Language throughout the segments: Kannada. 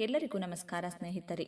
ಎಲ್ಲರಿಗೂ ನಮಸ್ಕಾರ ಸ್ನೇಹಿತರೆ.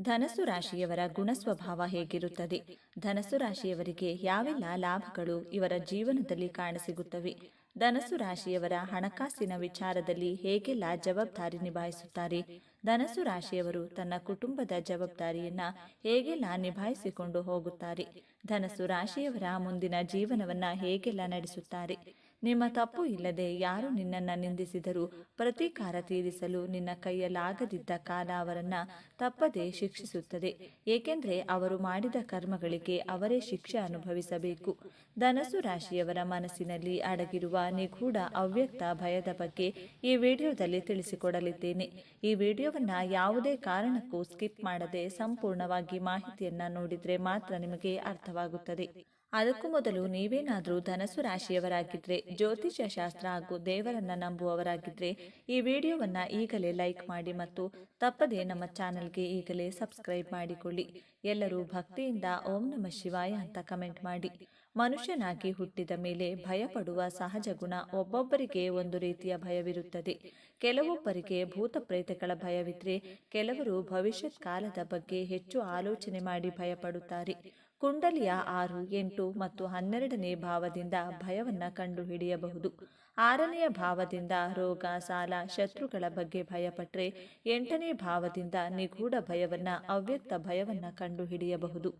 ಧನಸು ರಾಶಿಯವರ ಗುಣಸ್ವಭಾವ ಹೇಗಿರುತ್ತದೆ? ಧನಸು ರಾಶಿಯವರಿಗೆ ಯಾವೆಲ್ಲ ಲಾಭಗಳು ಇವರ ಜೀವನದಲ್ಲಿ ಕಾಣಸಿಗುತ್ತವೆ? ಧನಸು ರಾಶಿಯವರ ಹಣಕಾಸಿನ ವಿಚಾರದಲ್ಲಿ ಹೇಗೆಲ್ಲ ಜವಾಬ್ದಾರಿ ನಿಭಾಯಿಸುತ್ತಾರೆ? ಧನಸು ರಾಶಿಯವರು ತನ್ನ ಕುಟುಂಬದ ಜವಾಬ್ದಾರಿಯನ್ನ ಹೇಗೆಲ್ಲ ನಿಭಾಯಿಸಿಕೊಂಡು ಹೋಗುತ್ತಾರೆ? ಧನಸು ರಾಶಿಯವರ ಮುಂದಿನ ಜೀವನವನ್ನ ಹೇಗೆಲ್ಲ ನಡೆಸುತ್ತಾರೆ? ನಿಮ್ಮ ತಪ್ಪು ಇಲ್ಲದೆ ಯಾರು ನಿನ್ನನ್ನು ನಿಂದಿಸಿದರೂ ಪ್ರತೀಕಾರ ತೀರಿಸಲು ನಿನ್ನ ಕೈಯಲ್ಲಾಗದಿದ್ದ ಕಾಲ ಅವರನ್ನ ತಪ್ಪದೆ ಶಿಕ್ಷಿಸುತ್ತದೆ. ಏಕೆಂದರೆ ಅವರು ಮಾಡಿದ ಕರ್ಮಗಳಿಗೆ ಅವರೇ ಶಿಕ್ಷೆ ಅನುಭವಿಸಬೇಕು. ಧನಸು ರಾಶಿಯವರ ಮನಸ್ಸಿನಲ್ಲಿ ಅಡಗಿರುವ ನಿಗೂಢ ಅವ್ಯಕ್ತ ಭಯದ ಬಗ್ಗೆ ಈ ವಿಡಿಯೋದಲ್ಲಿ ತಿಳಿಸಿಕೊಡಲಿದ್ದೇನೆ. ಈ ವಿಡಿಯೋವನ್ನ ಯಾವುದೇ ಕಾರಣಕ್ಕೂ ಸ್ಕಿಪ್ ಮಾಡದೆ ಸಂಪೂರ್ಣವಾಗಿ ಮಾಹಿತಿಯನ್ನ ನೋಡಿದರೆ ಮಾತ್ರ ನಿಮಗೆ ಅರ್ಥವಾಗುತ್ತದೆ. ಅದಕ್ಕೂ ಮೊದಲು ನೀವೇನಾದರೂ ಧನಸು ರಾಶಿಯವರಾಗಿದ್ರೆ ಜ್ಯೋತಿಷ್ಯ ಶಾಸ್ತ್ರ ಹಾಗೂ ದೇವರನ್ನ ನಂಬುವವರಾಗಿದ್ದರೆ ಈ ವಿಡಿಯೋವನ್ನ ಈಗಲೇ ಲೈಕ್ ಮಾಡಿ ಮತ್ತು ತಪ್ಪದೆ ನಮ್ಮ ಚಾನೆಲ್ಗೆ ಈಗಲೇ ಸಬ್ಸ್ಕ್ರೈಬ್ ಮಾಡಿಕೊಳ್ಳಿ. ಎಲ್ಲರೂ ಭಕ್ತಿಯಿಂದ ಓಂ ನಮ ಶಿವಾಯ ಅಂತ ಕಮೆಂಟ್ ಮಾಡಿ. ಮನುಷ್ಯನಾಗಿ ಹುಟ್ಟಿದ ಮೇಲೆ ಭಯಪಡುವ ಸಹಜ ಗುಣ ಒಬ್ಬೊಬ್ಬರಿಗೆ ಒಂದು ರೀತಿಯ ಭಯವಿರುತ್ತದೆ. ಕೆಲವೊಬ್ಬರಿಗೆ ಭೂತ ಪ್ರೇತಗಳ ಭಯವಿದ್ರೆ, ಕೆಲವರು ಭವಿಷ್ಯತ್ ಕಾಲದ ಬಗ್ಗೆ ಹೆಚ್ಚು ಆಲೋಚನೆ ಮಾಡಿ ಭಯಪಡುತ್ತಾರೆ. ಕುಂಡಲಿಯ ಆರು, ಎಂಟು ಮತ್ತು ಹನ್ನೆರಡನೇ ಭಾವದಿಂದ ಭಯವನ್ನು ಕಂಡುಹಿಡಿಯಬಹುದು. ಆರನೆಯ ಭಾವದಿಂದ ರೋಗ, ಸಾಲ, ಶತ್ರುಗಳ ಬಗ್ಗೆ ಭಯಪಟ್ಟರೆ ಎಂಟನೇ ಭಾವದಿಂದ ನಿಗೂಢ ಭಯವನ್ನ, ಅವ್ಯಕ್ತ ಭಯವನ್ನ ಕಂಡುಹಿಡಿಯಬಹುದು.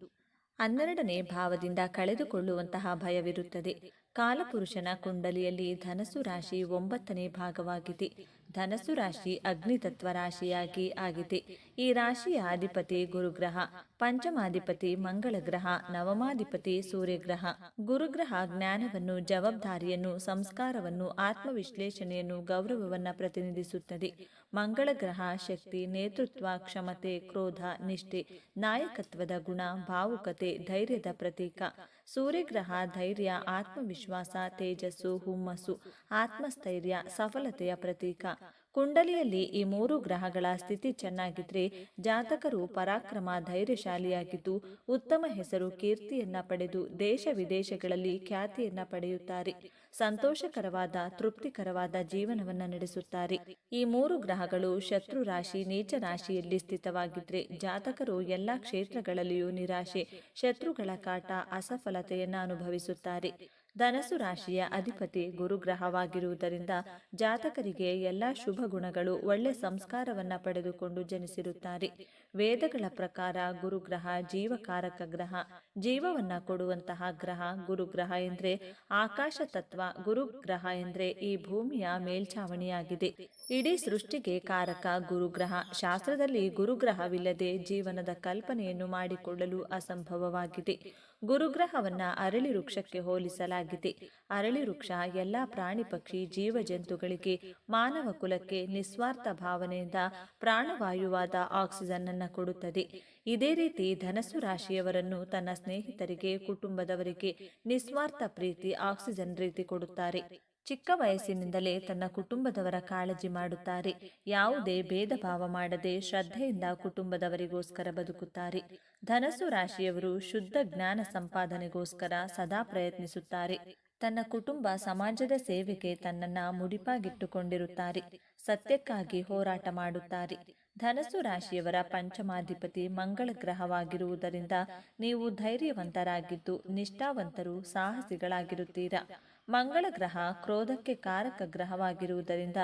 ಹನ್ನೆರಡನೇ ಭಾವದಿಂದ ಕಳೆದುಕೊಳ್ಳುವಂತಹ ಭಯವಿರುತ್ತದೆ. ಕಾಲಪುರುಷನ ಕುಂಡಲಿಯಲ್ಲಿ ಧನಸು ರಾಶಿ ಒಂಬತ್ತನೇ ಭಾಗವಾಗಿದೆ. ಧನಸು ರಾಶಿ ಅಗ್ನಿತತ್ವ ರಾಶಿಯಾಗಿ ಆಗಿದೆ. ಈ ರಾಶಿಯ ಅಧಿಪತಿ ಗುರುಗ್ರಹ. ಪಂಚಮಾಧಿಪತಿ ಮಂಗಳ ಗ್ರಹ ನವಮಾಧಿಪತಿ ಸೂರ್ಯಗ್ರಹ, ಗುರುಗ್ರಹ ಜ್ಞಾನವನ್ನು, ಜವಾಬ್ದಾರಿಯನ್ನು, ಸಂಸ್ಕಾರವನ್ನು, ಆತ್ಮವಿಶ್ಲೇಷಣೆಯನ್ನು ಗೌರವವನ್ನು ಪ್ರತಿನಿಧಿಸುತ್ತದೆ. ಮಂಗಳ ಗ್ರಹ ಶಕ್ತಿ, ನೇತೃತ್ವ, ಕ್ಷಮತೆ, ಕ್ರೋಧ, ನಿಷ್ಠೆ, ನಾಯಕತ್ವದ ಗುಣ, ಭಾವುಕತೆ, ಧೈರ್ಯದ ಪ್ರತೀಕ. ಸೂರ್ಯಗ್ರಹ ಧೈರ್ಯ, ಆತ್ಮವಿಶ್ವಾಸ, ತೇಜಸ್ಸು, ಹುಮ್ಮಸ್ಸು, ಆತ್ಮಸ್ಥೈರ್ಯ, ಸಫಲತೆಯ ಪ್ರತೀಕ. ಕುಂಡಲಿಯಲ್ಲಿ ಈ ಮೂರು ಗ್ರಹಗಳ ಸ್ಥಿತಿ ಚೆನ್ನಾಗಿದ್ರೆ ಜಾತಕರು ಪರಾಕ್ರಮ ಧೈರ್ಯಶಾಲಿಯಾಗಿದ್ದು ಉತ್ತಮ ಹೆಸರು ಕೀರ್ತಿಯನ್ನ ಪಡೆದು ದೇಶ ವಿದೇಶಗಳಲ್ಲಿ ಖ್ಯಾತಿಯನ್ನ ಪಡೆಯುತ್ತಾರೆ. ಸಂತೋಷಕರವಾದ, ತೃಪ್ತಿಕರವಾದ ಜೀವನವನ್ನ ನಡೆಸುತ್ತಾರೆ. ಈ ಮೂರು ಗ್ರಹಗಳು ಶತ್ರು ರಾಶಿ, ನೀಚ ರಾಶಿಯಲ್ಲಿ ಸ್ಥಿತವಾಗಿದ್ರೆ ಜಾತಕರು ಎಲ್ಲಾ ಕ್ಷೇತ್ರಗಳಲ್ಲಿಯೂ ನಿರಾಶೆ, ಶತ್ರುಗಳ ಕಾಟ, ಅಸಫಲತೆಯನ್ನ ಅನುಭವಿಸುತ್ತಾರೆ. ಧನಸು ರಾಶಿಯ ಅಧಿಪತಿ ಗುರುಗ್ರಹವಾಗಿರುವುದರಿಂದ ಜಾತಕರಿಗೆ ಎಲ್ಲ ಶುಭ ಗುಣಗಳು ಒಳ್ಳೆ ಸಂಸ್ಕಾರವನ್ನ ಪಡೆದುಕೊಂಡು ಜನಿಸಿರುತ್ತಾರೆ. ವೇದಗಳ ಪ್ರಕಾರ ಗುರುಗ್ರಹ, ಜೀವಕಾರಕ ಗ್ರಹ, ಜೀವವನ್ನ ಕೊಡುವಂತಹ ಗ್ರಹ, ಗುರುಗ್ರಹ ಎಂದ್ರೆ ಆಕಾಶ ತತ್ವ, ಗುರುಗ್ರಹ ಎಂದ್ರೆ ಈ ಭೂಮಿಯ ಮೇಲ್ಛಾವಣಿಯಾಗಿದೆ. ಇಡೀ ಸೃಷ್ಟಿಗೆ ಕಾರಕ ಗುರುಗ್ರಹ. ಶಾಸ್ತ್ರದಲ್ಲಿ ಗುರುಗ್ರಹವಿಲ್ಲದೆ ಜೀವನದ ಕಲ್ಪನೆಯನ್ನು ಮಾಡಿಕೊಳ್ಳಲು ಅಸಂಭವವಾಗಿದೆ. ಗುರುಗ್ರಹವನ್ನ ಅರಳಿ ವೃಕ್ಷಕ್ಕೆ ಹೋಲಿಸಲಾಗಿದೆ. ಅರಳಿ ವೃಕ್ಷ ಎಲ್ಲ ಪ್ರಾಣಿ ಪಕ್ಷಿ ಜೀವ ಜಂತುಗಳಿಗೆ ಮಾನವ ಕುಲಕ್ಕೆ ನಿಸ್ವಾರ್ಥ ಭಾವನೆಯಿಂದ ಪ್ರಾಣವಾಯುವಾದ ಆಕ್ಸಿಜನ್ ಕೊಡುತ್ತದೆ. ಇದೇ ರೀತಿ ಧನಸ್ಸು ರಾಶಿಯವರನ್ನು ತನ್ನ ಸ್ನೇಹಿತರಿಗೆ, ಕುಟುಂಬದವರಿಗೆ ನಿಸ್ವಾರ್ಥ ಪ್ರೀತಿ, ಆಕ್ಸಿಜನ್ ರೀತಿ ಕೊಡುತ್ತಾರೆ. ಚಿಕ್ಕ ವಯಸ್ಸಿನಿಂದಲೇ ತನ್ನ ಕುಟುಂಬದವರ ಕಾಳಜಿ ಮಾಡುತ್ತಾರೆ. ಯಾವುದೇ ಭೇದ ಭಾವ ಮಾಡದೆ ಶ್ರದ್ಧೆಯಿಂದ ಕುಟುಂಬದವರಿಗೋಸ್ಕರ ಬದುಕುತ್ತಾರೆ. ಧನಸ್ಸು ರಾಶಿಯವರು ಶುದ್ಧ ಜ್ಞಾನ ಸಂಪಾದನೆಗೋಸ್ಕರ ಸದಾ ಪ್ರಯತ್ನಿಸುತ್ತಾರೆ. ತನ್ನ ಕುಟುಂಬ ಸಮಾಜದ ಸೇವೆಗೆ ತನ್ನನ್ನ ಮುಡಿಪಾಗಿಟ್ಟುಕೊಂಡಿರುತ್ತಾರೆ. ಸತ್ಯಕ್ಕಾಗಿ ಹೋರಾಟ ಮಾಡುತ್ತಾರೆ. ಧನಸ್ಸು ರಾಶಿಯವರ ಪಂಚಮಾಧಿಪತಿ ಮಂಗಳ ಗ್ರಹವಾಗಿರುವುದರಿಂದ ನೀವು ಧೈರ್ಯವಂತರಾಗಿದ್ದು ನಿಷ್ಠಾವಂತರು ಸಾಹಸಿಗಳಾಗಿರುತ್ತೀರಾ? ಮಂಗಳ ಗ್ರಹ ಕ್ರೋಧಕ್ಕೆ ಕಾರಕ ಗ್ರಹವಾಗಿರುವುದರಿಂದ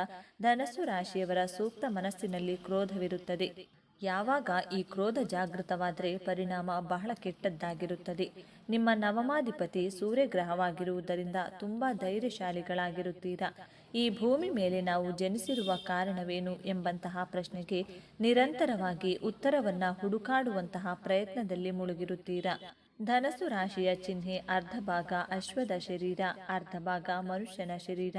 ಧನಸ್ಸು ರಾಶಿಯವರ ಸೂಕ್ತ ಮನಸ್ಸಿನಲ್ಲಿ ಕ್ರೋಧವಿರುತ್ತದೆ. ಯಾವಾಗ ಈ ಕ್ರೋಧ ಜಾಗೃತವಾದರೆ ಪರಿಣಾಮ ಬಹಳ ಕೆಟ್ಟದ್ದಾಗಿರುತ್ತದೆ. ನಿಮ್ಮ ನವಮಾಧಿಪತಿ ಸೂರ್ಯಗ್ರಹವಾಗಿರುವುದರಿಂದ ತುಂಬ ಧೈರ್ಯಶಾಲಿಗಳಾಗಿರುತ್ತೀರಾ? ಈ ಭೂಮಿ ಮೇಲೆ ನಾವು ಜನಿಸಿರುವ ಕಾರಣವೇನು ಎಂಬಂತಹ ಪ್ರಶ್ನೆಗೆ ನಿರಂತರವಾಗಿ ಉತ್ತರವನ್ನ ಹುಡುಕಾಡುವಂತಹ ಪ್ರಯತ್ನದಲ್ಲಿ ಮುಳುಗಿರುತ್ತೀರಾ? ಧನಸು ರಾಶಿಯ ಚಿಹ್ನೆ ಅರ್ಧ ಭಾಗ ಅಶ್ವದ ಶರೀರ ಅರ್ಧ ಭಾಗ ಮನುಷ್ಯನ ಶರೀರ.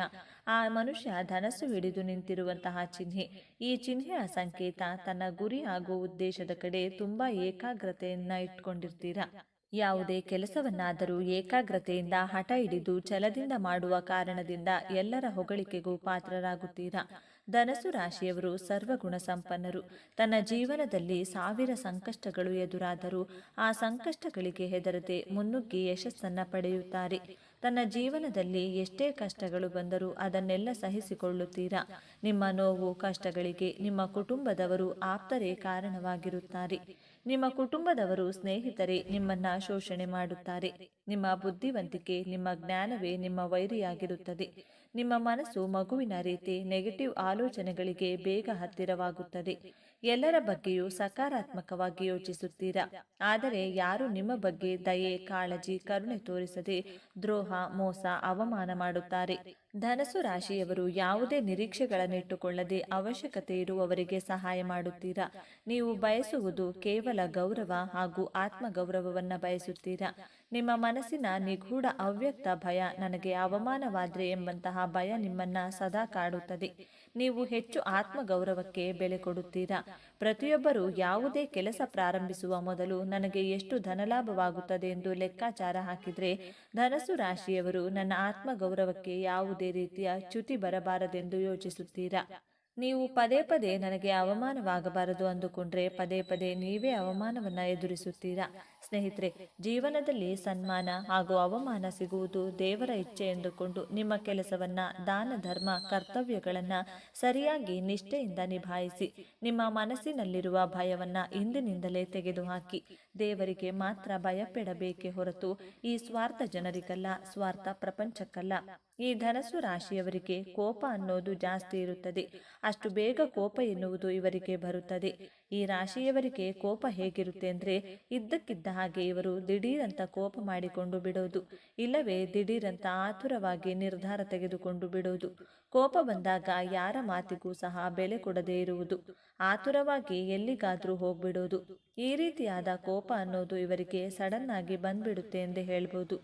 ಆ ಮನುಷ್ಯ ಧನಸ್ಸು ಹಿಡಿದು ನಿಂತಿರುವಂತಹ ಚಿಹ್ನೆ. ಈ ಚಿಹ್ನೆಯ ಸಂಕೇತ ತನ್ನ ಗುರಿ ಹಾಗೂ ಉದ್ದೇಶದ ಕಡೆ ತುಂಬಾ ಏಕಾಗ್ರತೆಯನ್ನ ಇಟ್ಕೊಂಡಿರ್ತೀರಾ? ಯಾವುದೇ ಕೆಲಸವನ್ನಾದರೂ ಏಕಾಗ್ರತೆಯಿಂದ ಹಠ ಹಿಡಿದು ಛಲದಿಂದ ಮಾಡುವ ಕಾರಣದಿಂದ ಎಲ್ಲರ ಹೊಗಳಿಕೆಗೂ ಪಾತ್ರರಾಗುತ್ತೀರಾ? ಧನಸು ರಾಶಿಯವರು ಸರ್ವಗುಣ ಸಂಪನ್ನರು ತನ್ನ ಜೀವನದಲ್ಲಿ ಸಾವಿರ ಸಂಕಷ್ಟಗಳು ಎದುರಾದರೂ ಆ ಸಂಕಷ್ಟಗಳಿಗೆ ಹೆದರದೆ ಮುನ್ನುಗ್ಗಿ ಯಶಸ್ಸನ್ನ ಪಡೆಯುತ್ತಾರೆ. ತನ್ನ ಜೀವನದಲ್ಲಿ ಎಷ್ಟೇ ಕಷ್ಟಗಳು ಬಂದರೂ ಅದನ್ನೆಲ್ಲ ಸಹಿಸಿಕೊಳ್ಳುತ್ತೀರಾ? ನಿಮ್ಮ ನೋವು ಕಷ್ಟಗಳಿಗೆ ನಿಮ್ಮ ಕುಟುಂಬದವರು ಆಪ್ತರೇ ಕಾರಣವಾಗಿರುತ್ತಾರೆ. ನಿಮ್ಮ ಕುಟುಂಬದವರು ಸ್ನೇಹಿತರೇ, ನಿಮ್ಮನ್ನ ಶೋಷಣೆ ಮಾಡುತ್ತಾರೆ. ನಿಮ್ಮ ಬುದ್ಧಿವಂತಿಕೆ, ನಿಮ್ಮ ಜ್ಞಾನವೇ ನಿಮ್ಮ ವೈರಿಯಾಗಿರುತ್ತದೆ. ನಿಮ್ಮ ಮನಸ್ಸು ಮಗುವಿನ ರೀತಿ ನೆಗೆಟಿವ್ ಆಲೋಚನೆಗಳಿಗೆ ಬೇಗ ಹತ್ತಿರವಾಗುತ್ತದೆ. ಎಲ್ಲರ ಬಗ್ಗೆಯೂ ಸಕಾರಾತ್ಮಕವಾಗಿ ಯೋಚಿಸುತ್ತೀರಾ? ಆದರೆ ಯಾರು ನಿಮ್ಮ ಬಗ್ಗೆ ದಯೆ, ಕಾಳಜಿ, ಕರುಣೆ ತೋರಿಸದೆ ದ್ರೋಹ, ಮೋಸ, ಅವಮಾನ ಮಾಡುತ್ತಾರೆ? ಧನಸು ರಾಶಿಯವರು ಯಾವುದೇ ನಿರೀಕ್ಷೆಗಳನ್ನಿಟ್ಟುಕೊಳ್ಳದೆ ಅವಶ್ಯಕತೆ ಇರುವವರಿಗೆ ಸಹಾಯ ಮಾಡುತ್ತೀರಾ? ನೀವು ಬಯಸುವುದು ಕೇವಲ ಗೌರವ ಹಾಗೂ ಆತ್ಮಗೌರವವನ್ನು ಬಯಸುತ್ತೀರಾ? ನಿಮ್ಮ ಮನಸ್ಸಿನ ನಿಗೂಢ ಅವ್ಯಕ್ತ ಭಯ ನನಗೆ ಅವಮಾನವಾದ್ರೆ ಎಂಬಂತಹ ಭಯ ನಿಮ್ಮನ್ನ ಸದಾ ಕಾಡುತ್ತದೆ. ನೀವು ಹೆಚ್ಚು ಆತ್ಮಗೌರವಕ್ಕೆ ಬೆಲೆ ಕೊಡುತ್ತೀರಾ? ಪ್ರತಿಯೊಬ್ಬರು ಯಾವುದೇ ಕೆಲಸ ಪ್ರಾರಂಭಿಸುವ ಮೊದಲು ನನಗೆ ಎಷ್ಟು ಧನಲಾಭವಾಗುತ್ತದೆ ಎಂದು ಲೆಕ್ಕಾಚಾರ ಹಾಕಿದ್ರೆ ಧನಸು ರಾಶಿಯವರು ನನ್ನ ಆತ್ಮಗೌರವಕ್ಕೆ ಯಾವುದೇ ರೀತಿಯ ಚ್ಯುತಿ ಬರಬಾರದೆಂದು ಯೋಚಿಸುತ್ತೀರಾ? ನೀವು ಪದೇ ಪದೇ ನನಗೆ ಅವಮಾನವಾಗಬಾರದು ಅಂದುಕೊಂಡ್ರೆ ಪದೇ ಪದೇ ನೀವೇ ಅವಮಾನವನ್ನ ಎದುರಿಸುತ್ತೀರಾ? ಸ್ನೇಹಿತರೆ, ಜೀವನದಲ್ಲಿ ಸನ್ಮಾನ ಹಾಗೂ ಅವಮಾನ ಸಿಗುವುದು ದೇವರ ಇಚ್ಛೆ ಎಂದುಕೊಂಡು ನಿಮ್ಮ ಕೆಲಸವನ್ನ, ದಾನ, ಧರ್ಮ, ಕರ್ತವ್ಯಗಳನ್ನ ಸರಿಯಾಗಿ ನಿಷ್ಠೆಯಿಂದ ನಿಭಾಯಿಸಿ, ನಿಮ್ಮ ಮನಸ್ಸಿನಲ್ಲಿರುವ ಭಯವನ್ನ ಇಂದಿನಿಂದಲೇ ತೆಗೆದುಹಾಕಿ. ದೇವರಿಗೆ ಮಾತ್ರ ಭಯಪಡಬೇಕೇ ಹೊರತು ಈ ಸ್ವಾರ್ಥ ಜನರಿಗಲ್ಲ, ಸ್ವಾರ್ಥ ಪ್ರಪಂಚಕ್ಕಲ್ಲ. ಈ ಧನಸ್ಸು ರಾಶಿಯವರಿಗೆ ಕೋಪ ಅನ್ನೋದು ಜಾಸ್ತಿ ಇರುತ್ತದೆ. ಅಷ್ಟು ಬೇಗ ಕೋಪ ಎನ್ನುವುದು ಇವರಿಗೆ ಬರುತ್ತದೆ. ಈ ರಾಶಿಯವರಿಗೆ ಕೋಪ ಹೇಗಿರುತ್ತೆ ಅಂದ್ರೆ, ಇದ್ದಕ್ಕಿದ್ದ ಹಾಗೆ ಇವರು ದಿಢೀರಂತ ಕೋಪ ಮಾಡಿಕೊಂಡು ಬಿಡೋದು, ಇಲ್ಲವೇ ದಿಢೀರಂತ ಆತುರವಾಗಿ ನಿರ್ಧಾರ ತೆಗೆದುಕೊಂಡು ಬಿಡೋದು. ಕೋಪ ಬಂದಾಗ ಯಾರ ಮಾತಿಗೂ ಸಹ ಬೆಲೆ ಕೊಡದೇ ಇರುವುದು. ಆತುರವಾಗಿ ಎಲ್ಲಿಗಾದ್ರೂ ಹೋಗ್ಬಿಡೋದು. ಈ ರೀತಿಯಾದ ಕೋಪ ಅನ್ನೋದು ಇವರಿಗೆ ಸಡನ್ ಆಗಿ ಬಂದ್ಬಿಡುತ್ತೆ ಎಂದು ಹೇಳ್ಬೋದು.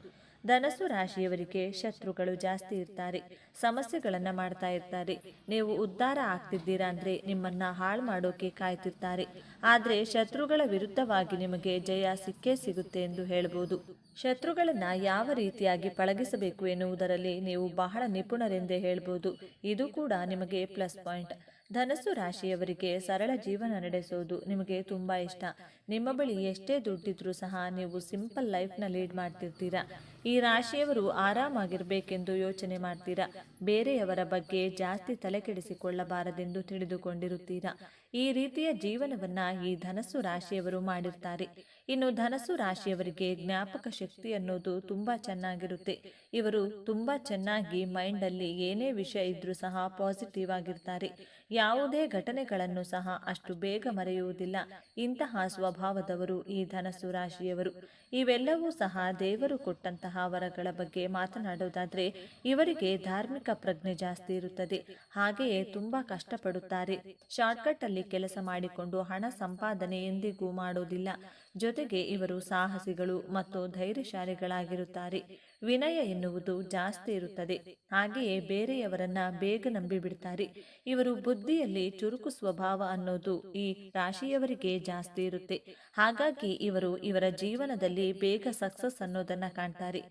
ಧನಸ್ಸು ರಾಶಿಯವರಿಗೆ ಶತ್ರುಗಳು ಜಾಸ್ತಿ ಇರ್ತಾರೆ, ಸಮಸ್ಯೆಗಳನ್ನ ಮಾಡ್ತಾ ಇರ್ತಾರೆ. ನೀವು ಉದ್ಧಾರ ಆಗ್ತಿದ್ದೀರಾ ಅಂದ್ರೆ ನಿಮ್ಮನ್ನ ಹಾಳು ಮಾಡೋಕೆ ಕಾಯ್ತಿರ್ತಾರೆ. ಆದ್ರೆ ಶತ್ರುಗಳ ವಿರುದ್ಧವಾಗಿ ನಿಮಗೆ ಜಯ ಸಿಕ್ಕೇ ಸಿಗುತ್ತೆ ಎಂದು ಹೇಳ್ಬೋದು. ಶತ್ರುಗಳನ್ನ ಯಾವ ರೀತಿಯಾಗಿ ಪಳಗಿಸಬೇಕು ಎನ್ನುವುದರಲ್ಲಿ ನೀವು ಬಹಳ ನಿಪುಣರೆಂದೇ ಹೇಳ್ಬೋದು. ಇದು ಕೂಡ ನಿಮಗೆ ಪ್ಲಸ್ ಪಾಯಿಂಟ್. ಧನಸ್ಸು ರಾಶಿಯವರಿಗೆ ಸರಳ ಜೀವನ ನಡೆಸೋದು ನಿಮಗೆ ತುಂಬಾ ಇಷ್ಟ. ನಿಮ್ಮ ಬಳಿ ಎಷ್ಟೇ ದುಡ್ಡಿದ್ರೂ ಸಹ ನೀವು ಸಿಂಪಲ್ ಲೈಫ್ನ ಲೀಡ್ ಮಾಡ್ತಿರ್ತೀರಾ. ಈ ರಾಶಿಯವರು ಆರಾಮಾಗಿರಬೇಕೆಂದು ಯೋಚನೆ ಮಾಡ್ತೀರಾ. ಬೇರೆಯವರ ಬಗ್ಗೆ ಜಾಸ್ತಿ ತಲೆ ಕೆಡಿಸಿಕೊಳ್ಳಬಾರದೆಂದು ತಿಳಿದುಕೊಂಡಿರುತ್ತೀರಾ. ಈ ರೀತಿಯ ಜೀವನವನ್ನ ಈ ಧನಸ್ಸು ರಾಶಿಯವರು ಮಾಡಿರ್ತಾರೆ. ಇನ್ನು ಧನಸ್ಸು ರಾಶಿಯವರಿಗೆ ಜ್ಞಾಪಕ ಶಕ್ತಿ ಅನ್ನೋದು ತುಂಬಾ ಚೆನ್ನಾಗಿರುತ್ತೆ. ಇವರು ತುಂಬಾ ಚೆನ್ನಾಗಿ ಮೈಂಡಲ್ಲಿ ಏನೇ ವಿಷಯ ಇದ್ರೂ ಸಹ ಪಾಸಿಟಿವ್ ಆಗಿರ್ತಾರೆ. ಯಾವುದೇ ಘಟನೆಗಳನ್ನು ಸಹ ಅಷ್ಟು ಬೇಗ ಮರೆಯುವುದಿಲ್ಲ. ಇಂತಹ ಸ್ವಭಾವದವರು ಈ ಧನಸ್ಸು ರಾಶಿಯವರು. ಇವೆಲ್ಲವೂ ಸಹ ದೇವರು ಕೊಟ್ಟಂತಹ ವರಗಳ ಬಗ್ಗೆ ಮಾತನಾಡೋದಾದರೆ ಇವರಿಗೆ ಧಾರ್ಮಿಕ ಪ್ರಜ್ಞೆ ಜಾಸ್ತಿ ಇರುತ್ತದೆ. ಹಾಗೆಯೇ ತುಂಬಾ ಕಷ್ಟಪಡುತ್ತಾರೆ. ಶಾರ್ಟ್ಕಟ್ ಅಲ್ಲಿ ಕೆಲಸ ಮಾಡಿಕೊಂಡು ಹಣ ಸಂಪಾದನೆ ಎಂದಿಗೂ ಮಾಡೋದಿಲ್ಲ. ಜೊತೆಗೆ ಇವರು ಸಾಹಸಿಗಳು ಮತ್ತು ಧೈರ್ಯಶಾಲಿಗಳಾಗಿರುತ್ತಾರೆ. ವಿನಯ ಎನ್ನುವುದು ಜಾಸ್ತಿ ಇರುತ್ತದೆ. ಹಾಗೆಯೇ ಬೇರೆಯವರನ್ನ ಬೇಗ ನಂಬಿಬಿಡ್ತಾರೆ. ಇವರು ಬುದ್ಧಿಯಲ್ಲಿ ಚುರುಕು ಸ್ವಭಾವ ಅನ್ನೋದು ಈ ರಾಶಿಯವರಿಗೆ ಜಾಸ್ತಿ ಇರುತ್ತೆ. ಹಾಗಾಗಿ ಇವರು ಇವರ ಜೀವನದಲ್ಲಿ ಬೇಗ ಸಕ್ಸಸ್ ಅನ್ನೋದನ್ನ ಕಾಣ್ತಾರೆ.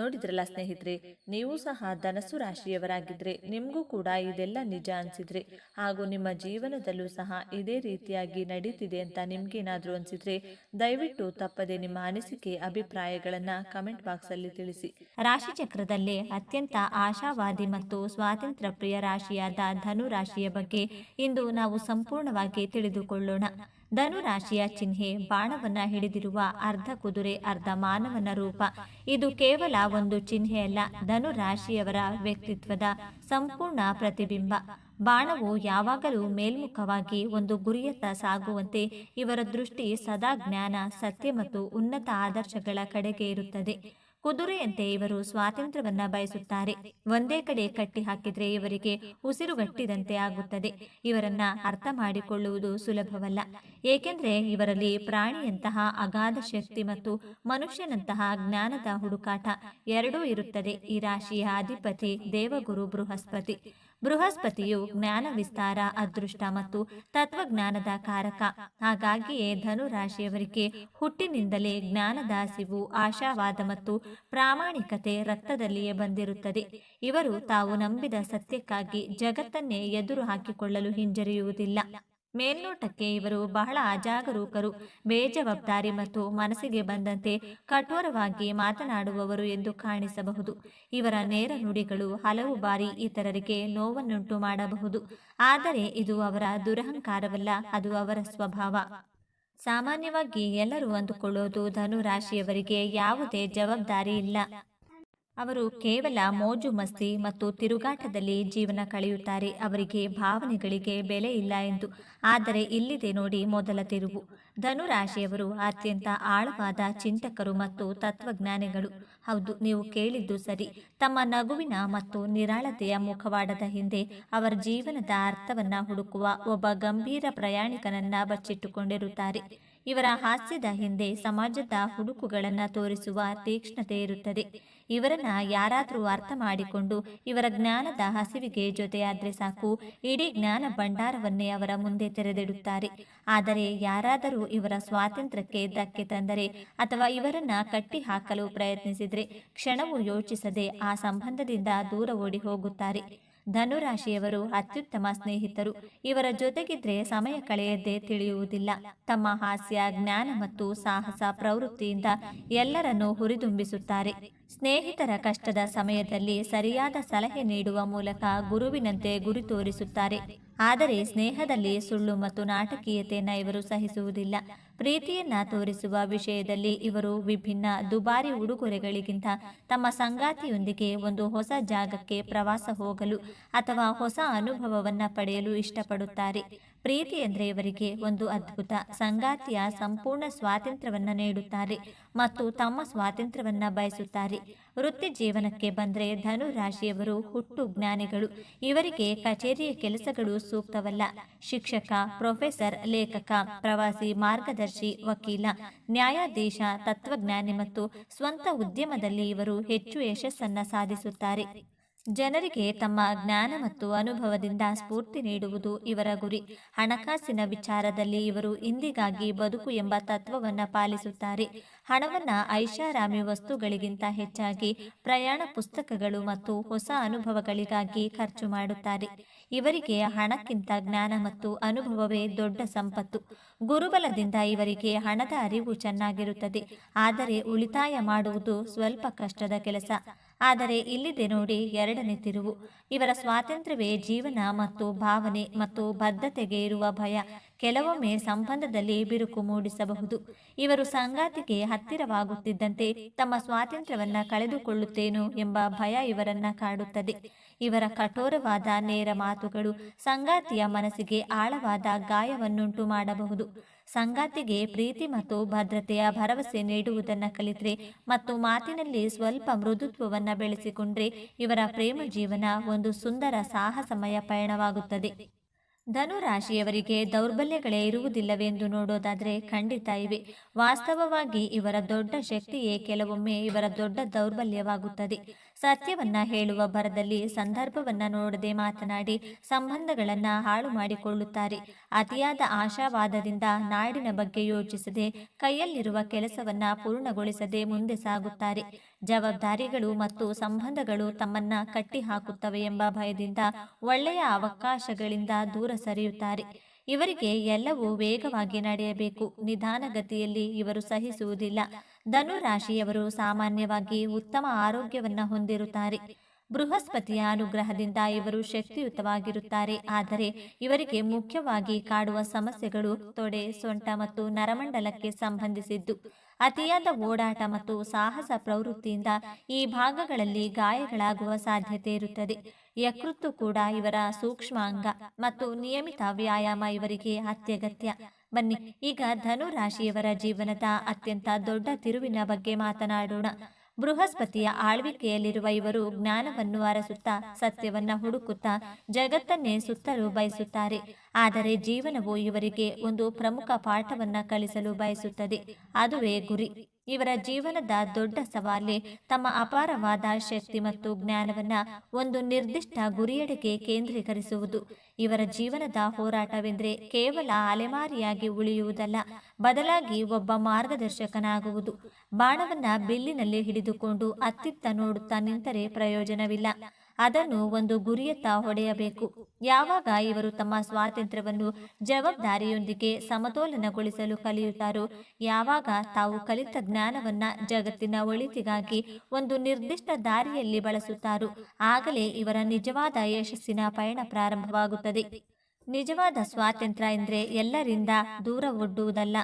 ನೋಡಿದ್ರಲ್ಲ ಸ್ನೇಹಿತರೆ, ನೀವು ಸಹ ಧನಸ್ಸು ರಾಶಿಯವರಾಗಿದ್ರೆ ನಿಮಗೂ ಕೂಡ ಇದೆಲ್ಲ ನಿಜ ಅನ್ಸಿದ್ರೆ, ಹಾಗೂ ನಿಮ್ಮ ಜೀವನದಲ್ಲೂ ಸಹ ಇದೇ ರೀತಿಯಾಗಿ ನಡೀತಿದೆ ಅಂತ ನಿಮ್ಗೇನಾದ್ರೂ ಅನ್ಸಿದ್ರೆ, ದಯವಿಟ್ಟು ತಪ್ಪದೆ ನಿಮ್ಮ ಅನಿಸಿಕೆ, ಅಭಿಪ್ರಾಯಗಳನ್ನ ಕಮೆಂಟ್ ಬಾಕ್ಸ್ ಅಲ್ಲಿ ತಿಳಿಸಿ. ರಾಶಿ ಚಕ್ರದಲ್ಲಿ ಅತ್ಯಂತ ಆಶಾವಾದಿ ಮತ್ತು ಸ್ವಾತಂತ್ರ್ಯ ಪ್ರಿಯ ರಾಶಿಯಾದ ಧನು ರಾಶಿಯ ಬಗ್ಗೆ ಇಂದು ನಾವು ಸಂಪೂರ್ಣವಾಗಿ ತಿಳಿದುಕೊಳ್ಳೋಣ. ಧನು ರಾಶಿಯ ಚಿಹ್ನೆ ಬಾಣವನ್ನ ಹಿಡಿದಿರುವ ಅರ್ಧ ಕುದುರೆ, ಅರ್ಧ ಮಾನವನ ರೂಪ. ಇದು ಕೇವಲ ಒಂದು ಚಿಹ್ನೆಯಲ್ಲ, ಧನುರಾಶಿಯವರ ವ್ಯಕ್ತಿತ್ವದ ಸಂಪೂರ್ಣ ಪ್ರತಿಬಿಂಬ. ಬಾಣವು ಯಾವಾಗಲೂ ಮೇಲ್ಮುಖವಾಗಿ ಒಂದು ಗುರಿಯತ್ತ ಸಾಗುವಂತೆ ಇವರ ದೃಷ್ಟಿ ಸದಾ ಜ್ಞಾನ, ಸತ್ಯ ಮತ್ತು ಉನ್ನತ ಆದರ್ಶಗಳ ಕಡೆಗೆ ಇರುತ್ತದೆ. ಕುದುರೆಯಂತೆ ಇವರು ಸ್ವಾತಂತ್ರ್ಯವನ್ನ ಬಯಸುತ್ತಾರೆ. ಒಂದೇ ಕಡೆ ಕಟ್ಟಿ ಹಾಕಿದ್ರೆ ಇವರಿಗೆ ಉಸಿರುಗಟ್ಟಿದಂತೆ ಆಗುತ್ತದೆ. ಇವರನ್ನ ಅರ್ಥ ಮಾಡಿಕೊಳ್ಳುವುದು ಸುಲಭವಲ್ಲ. ಏಕೆಂದ್ರೆ ಇವರಲ್ಲಿ ಪ್ರಾಣಿಯಂತಹ ಅಗಾಧ ಶಕ್ತಿ ಮತ್ತು ಮನುಷ್ಯನಂತಹ ಜ್ಞಾನದ ಹುಡುಕಾಟ ಎರಡೂ ಇರುತ್ತದೆ. ಈ ರಾಶಿಯ ಅಧಿಪತಿ ದೇವಗುರು ಬೃಹಸ್ಪತಿ. ಬೃಹಸ್ಪತಿಯು ಜ್ಞಾನ ವಿಸ್ತಾರ, ಅದೃಷ್ಟ ಮತ್ತು ತತ್ವಜ್ಞಾನದ ಕಾರಕ. ಹಾಗಾಗಿಯೇ ಧನು ರಾಶಿಯವರಿಗೆ ಹುಟ್ಟಿನಿಂದಲೇ ಜ್ಞಾನದಾಸಿವು ಆಶಾವಾದ ಮತ್ತು ಪ್ರಾಮಾಣಿಕತೆ ರಕ್ತದಲ್ಲಿಯೇ ಬಂದಿರುತ್ತದೆ. ಇವರು ತಾವು ನಂಬಿದ ಸತ್ಯಕ್ಕಾಗಿ ಜಗತ್ತನ್ನೇ ಎದುರು ಹಾಕಿಕೊಳ್ಳಲು ಹಿಂಜರಿಯುವುದಿಲ್ಲ. ಮೇಲ್ನೋಟಕ್ಕೆ ಇವರು ಬಹಳ ಅಜಾಗರೂಕರು, ಬೇಜವಾಬ್ದಾರಿ ಮತ್ತು ಮನಸ್ಸಿಗೆ ಬಂದಂತೆ ಕಠೋರವಾಗಿ ಮಾತನಾಡುವವರು ಎಂದು ಕಾಣಿಸಬಹುದು. ಇವರ ನೇರ ನುಡಿಗಳು ಹಲವು ಬಾರಿ ಇತರರಿಗೆ ನೋವನ್ನುಂಟು ಮಾಡಬಹುದು. ಆದರೆ ಇದು ಅವರ ದುರಹಂಕಾರವಲ್ಲ, ಅದು ಅವರ ಸ್ವಭಾವ. ಸಾಮಾನ್ಯವಾಗಿ ಎಲ್ಲರೂ ಅಂದುಕೊಳ್ಳೋದು ಧನು ರಾಶಿಯವರಿಗೆ ಯಾವುದೇ ಜವಾಬ್ದಾರಿ ಇಲ್ಲ. ಅವರು ಕೇವಲ ಮೋಜು ಮಸ್ತಿ ಮತ್ತು ತಿರುಗಾಟದಲ್ಲಿ ಜೀವನ ಕಳೆಯುತ್ತಾರೆ. ಅವರಿಗೆ ಭಾವನೆಗಳಿಗೆ ಬೆಲೆ ಇಲ್ಲ ಎಂದು. ಆದರೆ ಇಲ್ಲಿದೆ ನೋಡಿ ಮೊದಲ ತಿರುವು. ಧನುರಾಶಿಯವರು ಅತ್ಯಂತ ಆಳವಾದ ಚಿಂತಕರು ಮತ್ತು ತತ್ವಜ್ಞಾನಿಗಳು. ಹೌದು, ನೀವು ಕೇಳಿದ್ದು ಸರಿ. ತಮ್ಮ ನಗುವಿನ ಮತ್ತು ನಿರಾಳತೆಯ ಮುಖವಾಡದ ಹಿಂದೆ ಅವರ ಜೀವನದ ಅರ್ಥವನ್ನ ಹುಡುಕುವ ಒಬ್ಬ ಗಂಭೀರ ಪ್ರಯಾಣಿಕನನ್ನ ಬಚ್ಚಿಟ್ಟುಕೊಂಡಿರುತ್ತಾರೆ. ಇವರ ಹಾಸ್ಯದ ಹಿಂದೆ ಸಮಾಜದ ಹುಡುಕುಗಳನ್ನು ತೋರಿಸುವ ತೀಕ್ಷ್ಣತೆ ಇರುತ್ತದೆ. ಇವರನ್ನ ಯಾರಾದರೂ ಅರ್ಥ ಮಾಡಿಕೊಂಡು ಇವರ ಜ್ಞಾನದ ಹಸಿವಿಗೆ ಜೊತೆಯಾದ್ರೆ ಸಾಕು. ಇಡೀ ಜ್ಞಾನ ಭಂಡಾರವನ್ನೇ ಅವರ ಮುಂದೆ ತೆರೆದಿಡುತ್ತಾರೆ. ಆದರೆ ಯಾರಾದರೂ ಇವರ ಸ್ವಾತಂತ್ರ್ಯಕ್ಕೆ ಧಕ್ಕೆ ತಂದರೆ ಅಥವಾ ಇವರನ್ನ ಕಟ್ಟಿ ಹಾಕಲು ಪ್ರಯತ್ನಿಸಿದರೆ ಕ್ಷಣವು ಯೋಚಿಸದೆ ಆ ಸಂಬಂಧದಿಂದ ದೂರ ಓಡಿ ಹೋಗುತ್ತಾರೆ. ಧನುರಾಶಿಯವರು ಅತ್ಯುತ್ತಮ ಸ್ನೇಹಿತರು. ಇವರ ಜೊತೆಗಿದ್ರೆ ಸಮಯ ಕಳೆಯದೇ ತಿಳಿಯುವುದಿಲ್ಲ. ತಮ್ಮ ಹಾಸ್ಯ, ಜ್ಞಾನ ಮತ್ತು ಸಾಹಸ ಪ್ರವೃತ್ತಿಯಿಂದ ಎಲ್ಲರನ್ನೂ ಹುರಿದುಂಬಿಸುತ್ತಾರೆ. ಸ್ನೇಹಿತರ ಕಷ್ಟದ ಸಮಯದಲ್ಲಿ ಸರಿಯಾದ ಸಲಹೆ ನೀಡುವ ಮೂಲಕ ಗುರುವಿನಂತೆ ಗುರಿ ತೋರಿಸುತ್ತಾರೆ. ಆದರೆ ಸ್ನೇಹದಲ್ಲಿ ಸುಳ್ಳು ಮತ್ತು ನಾಟಕೀಯತೆಯನ್ನು ಇವರು ಸಹಿಸುವುದಿಲ್ಲ. ಪ್ರೀತಿಯನ್ನ ತೋರಿಸುವ ವಿಷಯದಲ್ಲಿ ಇವರು ವಿಭಿನ್ನ ದುಬಾರಿ ಉಡುಗೊರೆಗಳಿಗಿಂತ ತಮ್ಮ ಸಂಗಾತಿಯೊಂದಿಗೆ ಒಂದು ಹೊಸ ಜಾಗಕ್ಕೆ ಪ್ರವಾಸ ಹೋಗಲು ಅಥವಾ ಹೊಸ ಅನುಭವವನ್ನು ಪಡೆಯಲು ಇಷ್ಟಪಡುತ್ತಾರೆ. ಪ್ರೀತಿ ಎಂದರೆ ಇವರಿಗೆ ಒಂದು ಅದ್ಭುತ ಸಂಗಾತಿಯ ಸಂಪೂರ್ಣ ಸ್ವಾತಂತ್ರ್ಯವನ್ನು ನೀಡುತ್ತಾರೆ ಮತ್ತು ತಮ್ಮ ಸ್ವಾತಂತ್ರ್ಯವನ್ನು ಬಯಸುತ್ತಾರೆ. ವೃತ್ತಿ ಜೀವನಕ್ಕೆ ಬಂದರೆ ಧನು ರಾಶಿಯವರು ಹುಟ್ಟು ಜ್ಞಾನಿಗಳು. ಇವರಿಗೆ ಕಚೇರಿಯ ಕೆಲಸಗಳು ಸೂಕ್ತವಲ್ಲ. ಶಿಕ್ಷಕ, ಪ್ರೊಫೆಸರ್, ಲೇಖಕ, ಪ್ರವಾಸಿ ಮಾರ್ಗದರ್ಶಿ, ವಕೀಲ, ನ್ಯಾಯಾಧೀಶ, ತತ್ವಜ್ಞಾನಿ ಮತ್ತು ಸ್ವಂತ ಉದ್ಯಮದಲ್ಲಿ ಇವರು ಹೆಚ್ಚು ಯಶಸ್ಸನ್ನು ಸಾಧಿಸುತ್ತಾರೆ. ಜನರಿಗೆ ತಮ್ಮ ಜ್ಞಾನ ಮತ್ತು ಅನುಭವದಿಂದ ಸ್ಫೂರ್ತಿ ನೀಡುವುದು ಇವರ ಗುರಿ. ಹಣಕಾಸಿನ ವಿಚಾರದಲ್ಲಿ ಇವರು ಇಂದಿಗಾಗಿ ಬದುಕು ಎಂಬ ತತ್ವವನ್ನು ಪಾಲಿಸುತ್ತಾರೆ. ಹಣವನ್ನು ಐಷಾರಾಮಿ ವಸ್ತುಗಳಿಗಿಂತ ಹೆಚ್ಚಾಗಿ ಪ್ರಯಾಣ ಪುಸ್ತಕಗಳು ಮತ್ತು ಹೊಸ ಅನುಭವಗಳಿಗಾಗಿ ಖರ್ಚು ಮಾಡುತ್ತಾರೆ. ಇವರಿಗೆ ಹಣಕ್ಕಿಂತ ಜ್ಞಾನ ಮತ್ತು ಅನುಭವವೇ ದೊಡ್ಡ ಸಂಪತ್ತು. ಗುರುಬಲದಿಂದ ಇವರಿಗೆ ಹಣದ ಅರಿವು ಚೆನ್ನಾಗಿರುತ್ತದೆ. ಆದರೆ ಉಳಿತಾಯ ಮಾಡುವುದು ಸ್ವಲ್ಪ ಕಷ್ಟದ ಕೆಲಸ. ಆದರೆ ಇಲ್ಲಿದೆ ನೋಡಿ ಎರಡನೇ ತಿರುವು. ಇವರ ಸ್ವಾತಂತ್ರ್ಯವೇ ಜೀವನ ಮತ್ತು ಭಾವನೆ ಮತ್ತು ಬದ್ಧತೆಗೆ ಇರುವ ಭಯ. ಕೆಲವೊಮ್ಮೆ ಸಂಬಂಧದಲ್ಲಿ ಬಿರುಕು ಮೂಡಿಸಬಹುದು. ಇವರು ಸಂಗಾತಿಗೆ ಹತ್ತಿರವಾಗುತ್ತಿದ್ದಂತೆ ತಮ್ಮ ಸ್ವಾತಂತ್ರ್ಯವನ್ನ ಕಳೆದುಕೊಳ್ಳುತ್ತೇನು ಎಂಬ ಭಯ ಇವರನ್ನ ಕಾಡುತ್ತದೆ. ಇವರ ಕಠೋರವಾದ ನೇರ ಮಾತುಗಳು ಸಂಗಾತಿಯ ಮನಸ್ಸಿಗೆ ಆಳವಾದ ಗಾಯವನ್ನುಂಟು ಮಾಡಬಹುದು. ಸಂಗಾತಿಗೆ ಪ್ರೀತಿ ಮತ್ತು ಭದ್ರತೆಯ ಭರವಸೆ ನೀಡುವುದನ್ನು ಕಲಿತರೆ ಮತ್ತು ಮಾತಿನಲ್ಲಿ ಸ್ವಲ್ಪ ಮೃದುತ್ವವನ್ನು ಬೆಳೆಸಿಕೊಂಡ್ರೆ ಇವರ ಪ್ರೇಮ ಜೀವನ ಒಂದು ಸುಂದರ ಸಾಹಸಮಯ ಪಯಣವಾಗುತ್ತದೆ. ಧನು ರಾಶಿಯವರಿಗೆ ದೌರ್ಬಲ್ಯಗಳೇ ಇರುವುದಿಲ್ಲವೆಂದು ನೋಡೋದಾದರೆ ಖಂಡಿತ ಇವೆ. ವಾಸ್ತವವಾಗಿ ಇವರ ದೊಡ್ಡ ಶಕ್ತಿಯೇ ಕೆಲವೊಮ್ಮೆ ಇವರ ದೊಡ್ಡ ದೌರ್ಬಲ್ಯವಾಗುತ್ತದೆ. ಸತ್ಯವನ್ನ ಹೇಳುವ ಭರದಲ್ಲಿ ಸಂದರ್ಭವನ್ನ ನೋಡದೆ ಮಾತನಾಡಿ ಸಂಬಂಧಗಳನ್ನ ಹಾಳು ಮಾಡಿಕೊಳ್ಳುತ್ತಾರೆ. ಅತಿಯಾದ ಆಶಾವಾದದಿಂದ ನಾಡಿನ ಬಗ್ಗೆ ಯೋಚಿಸದೆ ಕೈಯಲ್ಲಿರುವ ಕೆಲಸವನ್ನ ಪೂರ್ಣಗೊಳಿಸದೆ ಮುಂದೆ ಸಾಗುತ್ತಾರೆ. ಜವಾಬ್ದಾರಿಗಳು ಮತ್ತು ಸಂಬಂಧಗಳು ತಮ್ಮನ್ನ ಕಟ್ಟಿಹಾಕುತ್ತವೆ ಎಂಬ ಭಯದಿಂದ ಒಳ್ಳೆಯ ಅವಕಾಶಗಳಿಂದ ದೂರ ಸರಿಯುತ್ತಾರೆ. ಇವರಿಗೆ ಎಲ್ಲವೂ ವೇಗವಾಗಿ ನಡೆಯಬೇಕು. ನಿಧಾನಗತಿಯಲ್ಲಿ ಇವರು ಸಹಿಸುವುದಿಲ್ಲ. ಧನು ರಾಶಿಯವರು ಸಾಮಾನ್ಯವಾಗಿ ಉತ್ತಮ ಆರೋಗ್ಯವನ್ನು ಹೊಂದಿರುತ್ತಾರೆ. ಬೃಹಸ್ಪತಿಯ ಅನುಗ್ರಹದಿಂದ ಇವರು ಶಕ್ತಿಯುತವಾಗಿರುತ್ತಾರೆ. ಆದರೆ ಇವರಿಗೆ ಮುಖ್ಯವಾಗಿ ಕಾಡುವ ಸಮಸ್ಯೆಗಳು, ತೊಡೆ, ಸೊಂಟ ಮತ್ತು ನರಮಂಡಲಕ್ಕೆ ಸಂಬಂಧಿಸಿದ್ದು. ಅತಿಯಾದ ಓಡಾಟ ಮತ್ತು ಸಾಹಸ ಪ್ರವೃತ್ತಿಯಿಂದ ಈ ಭಾಗಗಳಲ್ಲಿ ಗಾಯಗಳಾಗುವ ಸಾಧ್ಯತೆ ಇರುತ್ತದೆ. ಯಕೃತ್ತು ಕೂಡ ಇವರ ಸೂಕ್ಷ್ಮ ಅಂಗ ಮತ್ತು ನಿಯಮಿತ ವ್ಯಾಯಾಮ ಇವರಿಗೆ ಅತ್ಯಗತ್ಯ. ಬನ್ನಿ, ಈಗ ಧನು ರಾಶಿಯವರ ಜೀವನದ ಅತ್ಯಂತ ದೊಡ್ಡ ತಿರುವಿನ ಬಗ್ಗೆ ಮಾತನಾಡೋಣ. ಬೃಹಸ್ಪತಿಯ ಆಳ್ವಿಕೆಯಲ್ಲಿರುವ ಇವರು ಜ್ಞಾನವನ್ನು ಅರಸುತ್ತಾ, ಸತ್ಯವನ್ನ ಹುಡುಕುತ್ತಾ, ಜಗತ್ತನ್ನೇ ಸುತ್ತಲು ಬಯಸುತ್ತಾರೆ. ಆದರೆ ಜೀವನವು ಇವರಿಗೆ ಒಂದು ಪ್ರಮುಖ ಪಾಠವನ್ನ ಕಲಿಸಲು ಬಯಸುತ್ತದೆ. ಅದುವೇ ಗುರಿ. ಇವರ ಜೀವನದ ದೊಡ್ಡ ಸವಾಲೆ ತಮ್ಮ ಅಪಾರವಾದ ಶಕ್ತಿ ಮತ್ತು ಜ್ಞಾನವನ್ನ ಒಂದು ನಿರ್ದಿಷ್ಟ ಗುರಿಯೆಡೆಗೆ ಕೇಂದ್ರೀಕರಿಸುವುದು. ಇವರ ಜೀವನದ ಹೋರಾಟವೆಂದರೆ ಕೇವಲ ಅಲೆಮಾರಿಯಾಗಿ ಉಳಿಯುವುದಲ್ಲ, ಬದಲಾಗಿ ಒಬ್ಬ ಮಾರ್ಗದರ್ಶಕನಾಗುವುದು. ಬಾಣವನ್ನ ಬಿಲ್ಲಿನಲ್ಲಿ ಹಿಡಿದುಕೊಂಡು ಅತ್ತಿತ್ತ ನೋಡುತ್ತಾ ನಿಂತರೆ ಪ್ರಯೋಜನವಿಲ್ಲ. ಅದನ್ನು ಒಂದು ಗುರಿಯತ್ತ ಹೊಡೆಯಬೇಕು. ಯಾವಾಗ ಇವರು ತಮ್ಮ ಸ್ವಾತಂತ್ರ್ಯವನ್ನು ಜವಾಬ್ದಾರಿಯೊಂದಿಗೆ ಸಮತೋಲನಗೊಳಿಸಲು ಕಲಿಯುತ್ತಾರೋ, ಯಾವಾಗ ತಾವು ಕಲಿತ ಜ್ಞಾನವನ್ನ ಜಗತ್ತಿನ ಒಳಿತಿಗಾಗಿ ಒಂದು ನಿರ್ದಿಷ್ಟ ದಾರಿಯಲ್ಲಿ ಬಳಸುತ್ತಾರೋ, ಆಗಲೇ ಇವರ ನಿಜವಾದ ಯಶಸ್ಸಿನ ಪಯಣ ಪ್ರಾರಂಭವಾಗುತ್ತದೆ. ನಿಜವಾದ ಸ್ವಾತಂತ್ರ್ಯ ಎಂದರೆ ಎಲ್ಲರಿಂದ ದೂರ ಒಡ್ಡುವುದಲ್ಲ.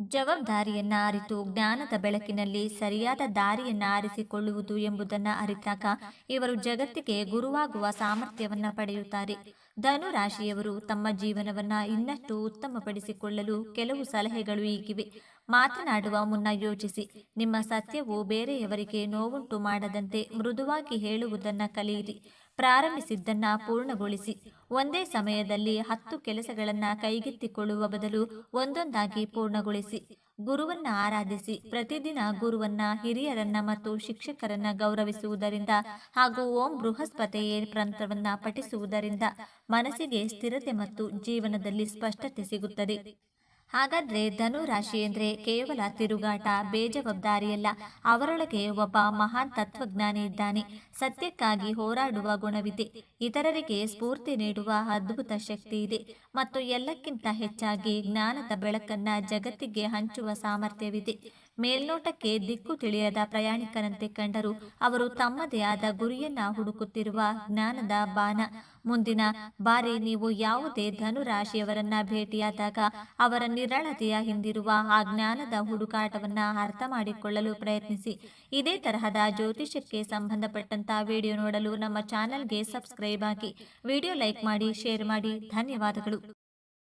ಜವಾಬ್ದಾರಿಯನ್ನ ಅರಿತು ಜ್ಞಾನದ ಬೆಳಕಿನಲ್ಲಿ ಸರಿಯಾದ ದಾರಿಯನ್ನ ಆರಿಸಿಕೊಳ್ಳುವುದು ಎಂಬುದನ್ನು ಅರಿತಾಗ ಇವರು ಜಗತ್ತಿಗೆ ಗುರುವಾಗುವ ಸಾಮರ್ಥ್ಯವನ್ನ ಪಡೆಯುತ್ತಾರೆ. ಧನು ರಾಶಿಯವರು ತಮ್ಮ ಜೀವನವನ್ನ ಇನ್ನಷ್ಟು ಉತ್ತಮಪಡಿಸಿಕೊಳ್ಳಲು ಕೆಲವು ಸಲಹೆಗಳು ಈಗಿವೆ. ಮಾತನಾಡುವ ಮುನ್ನ ಯೋಚಿಸಿ. ನಿಮ್ಮ ಸತ್ಯವು ಬೇರೆಯವರಿಗೆ ನೋವುಂಟು ಮಾಡದಂತೆ ಮೃದುವಾಗಿ ಹೇಳುವುದನ್ನ ಕಲಿಯಿರಿ. ಪ್ರಾರಂಭಿಸಿದ್ದನ್ನ ಪೂರ್ಣಗೊಳಿಸಿ. ಒಂದೇ ಸಮಯದಲ್ಲಿ ಹತ್ತು ಕೆಲಸಗಳನ್ನ ಕೈಗೆತ್ತಿಕೊಳ್ಳುವ ಬದಲು ಒಂದೊಂದಾಗಿ ಪೂರ್ಣಗೊಳಿಸಿ. ಗುರುವನ್ನ ಆರಾಧಿಸಿ. ಪ್ರತಿದಿನ ಗುರುವನ್ನ, ಹಿರಿಯರನ್ನ ಮತ್ತು ಶಿಕ್ಷಕರನ್ನ ಗೌರವಿಸುವುದರಿಂದ ಹಾಗೂ ಓಂ ಬೃಹಸ್ಪತಿಯೇ ಪ್ರಂತ್ರವನ್ನ ಪಠಿಸುವುದರಿಂದ ಮನಸ್ಸಿಗೆ ಸ್ಥಿರತೆ ಮತ್ತು ಜೀವನದಲ್ಲಿ ಸ್ಪಷ್ಟತೆ ಸಿಗುತ್ತದೆ. ಹಾಗಾದ್ರೆ ಧನು ರಾಶಿ ಕೇವಲ ತಿರುಗಾಟ, ಬೇಜವಾಬ್ದಾರಿಯಲ್ಲ. ಅವರೊಳಗೆ ಒಬ್ಬ ಮಹಾನ್ ತತ್ವಜ್ಞಾನಿ ಇದ್ದಾನೆ. ಸತ್ಯಕ್ಕಾಗಿ ಹೋರಾಡುವ ಗುಣವಿದೆ. ಇತರರಿಗೆ ಸ್ಫೂರ್ತಿ ನೀಡುವ ಅದ್ಭುತ ಶಕ್ತಿ ಇದೆ. ಮತ್ತು ಎಲ್ಲಕ್ಕಿಂತ ಹೆಚ್ಚಾಗಿ ಜ್ಞಾನದ ಬೆಳಕನ್ನ ಜಗತ್ತಿಗೆ ಹಂಚುವ ಸಾಮರ್ಥ್ಯವಿದೆ. ಮೇಲ್ನೋಟಕ್ಕೆ ದಿಕ್ಕು ತಿಳಿಯದ ಪ್ರಯಾಣಿಕರಂತೆ ಕಂಡರು ಅವರು ತಮ್ಮದೇ ಆದ ಗುರಿಯನ್ನ ಹುಡುಕುತ್ತಿರುವ ಜ್ಞಾನದ ಬಾನ ಮುಂದಿನ ಬಾರಿ ನೀವು ಯಾವುದೇ ಧನು ರಾಶಿಯವರನ್ನ ಭೇಟಿಯಾದಾಗ ಅವರ ನಿರಳತೆಯ ಹಿಂದಿರುವ ಆ ಜ್ಞಾನದ ಹುಡುಕಾಟವನ್ನ ಅರ್ಥ ಮಾಡಿಕೊಳ್ಳಲು ಪ್ರಯತ್ನಿಸಿ. ಇದೇ ತರಹದ ಜ್ಯೋತಿಷ್ಯಕ್ಕೆ ಸಂಬಂಧಪಟ್ಟಂತ ವಿಡಿಯೋ ನೋಡಲು ನಮ್ಮ ಚಾನೆಲ್ಗೆ ಸಬ್ಸ್ಕ್ರೈಬ್ ಆಗಿ ವಿಡಿಯೋ ಲೈಕ್ ಮಾಡಿ, ಶೇರ್ ಮಾಡಿ. ಧನ್ಯವಾದಗಳು.